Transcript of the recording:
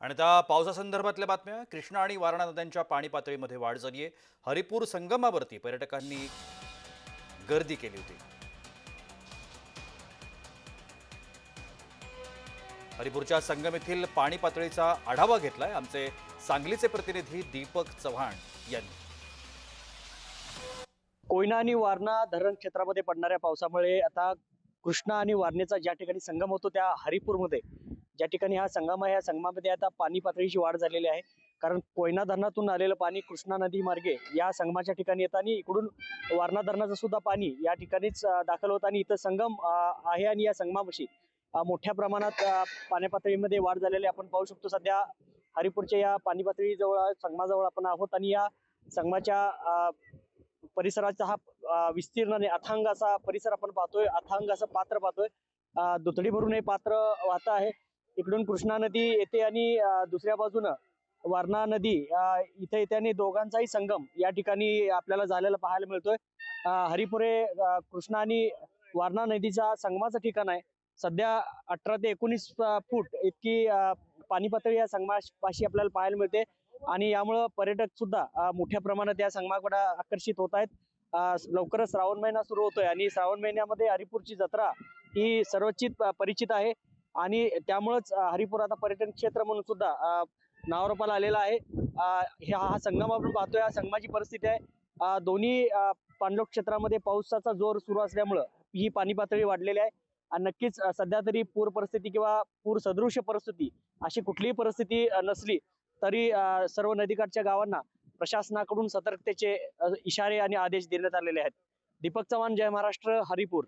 आणि त्या पावसासंदर्भातल्या बातम्या कृष्णा आणि वारणा नद्यांच्या पाणी पातळीमध्ये वाढ झाली आहे हरिपूर संगमावरती पर्यटकांनी गर्दी केली होती. हरिपूरच्या संगम येथील पाणी पातळीचा आढावा घेतलाय. आमचे सांगलीचे प्रतिनिधी दीपक चव्हाण यांनी. कोयना आणि वारणा धरण क्षेत्रामध्ये पडणाऱ्या पावसामुळे आता कृष्णा आणि वारणेचा ज्या ठिकाणी संगम होतो त्या हरिपूरमध्ये. ज्या ठिकाणी हा संगम आहे या संगमामध्ये आता पाणी पातळीची वाढ झालेली आहे. कारण कोयना धरणातून आलेलं पाणी कृष्णा नदी मार्गे या संगमाच्या ठिकाणी येतं आणि इकडून वारणा धरणाचं सुद्धा पाणी या ठिकाणीच दाखल होतं आणि इथं संगम आहे आणि या संगमापाशी मोठ्या प्रमाणात पाणी पातळीमध्ये वाढ झालेली आपण पाहू शकतो सध्या हरिपूरच्या या पाणी पातळीजवळ संगमाजवळ आपण आहोत आणि या संगमाच्या परिसराचा हा विस्तीर्णाने विस्तीर्ण अथांग असा परिसर आपण पाहतोय अथांग असं पात्र पाहतोय. अ, दुथडी भरून हे पात्र वाहत आहे. इकडून कृष्णा नदी येते आणि दुसऱ्या बाजूनं वारणा नदी इथे येते आणि दोघांचाही संगम या ठिकाणी आपल्याला झालेला पाहायला मिळतोय. हरिपुरे कृष्णा आणि वारणा नदीचा संगमाचं ठिकाण आहे. सध्या अठरा ते एकोणीस फूट इतकी पाणी पातळी या संगमापाशी आपल्याला पाहायला मिळते आणि यामुळं पर्यटक सुद्धा मोठ्या प्रमाणात या संगमाकडे आकर्षित होत आहेत. लवकरच श्रावण महिना सुरू होतोय आणि श्रावण महिन्यामध्ये हरिपूरची जत्रा ही सर्वचित परिचित आहे. आणि त्यामुळंच हरिपूर आता पर्यटन क्षेत्र म्हणून सुद्धा अ, आलेला आहे. हे हा हा संगम आपण पाहतोय हा संगमाची परिस्थिती आहे. दोन्ही अ, पाणलोट क्षेत्रामध्ये पावसाचा जोर सुरू असल्यामुळं ही पाणी पातळी वाढलेली आहे. आणि नक्कीच सध्या तरी पूर परिस्थिती किंवा पूर सदृश्य परिस्थिती अशी कुठलीही परिस्थिती नसली तरी सर्व नदीकाठच्या गावांना प्रशासनाकडून सतर्कतेचे इशारे आणि आदेश देण्यात आलेले आहेत. दीपक चव्हाण जय महाराष्ट्र हरिपूर.